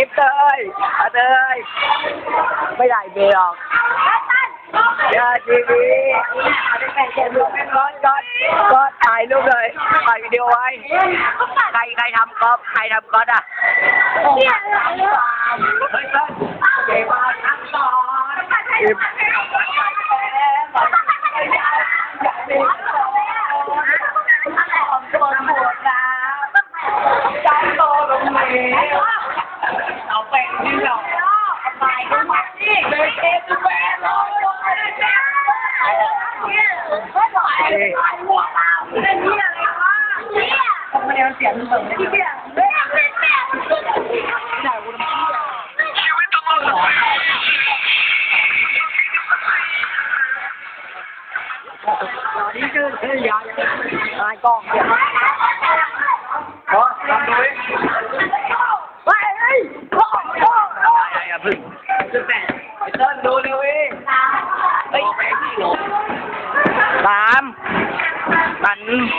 กิ๊บเตยเอาเตยไม่ได้เบลหรอกยาทีวีก้อนก้อนก้อนถ่ายรูปเลยถ่ายวิดีโอไว้ใครใครทำก๊อฟใครทำก๊อตอะเนี่ยเฮ้ยเต้นเก่งมากทั้งสอง นี้คือเฮ้ยยายนายกล้องเนี่ยขอลองดูดิไปเฮ้ยพ่อพ่ออย่าพึ่ง สามตัน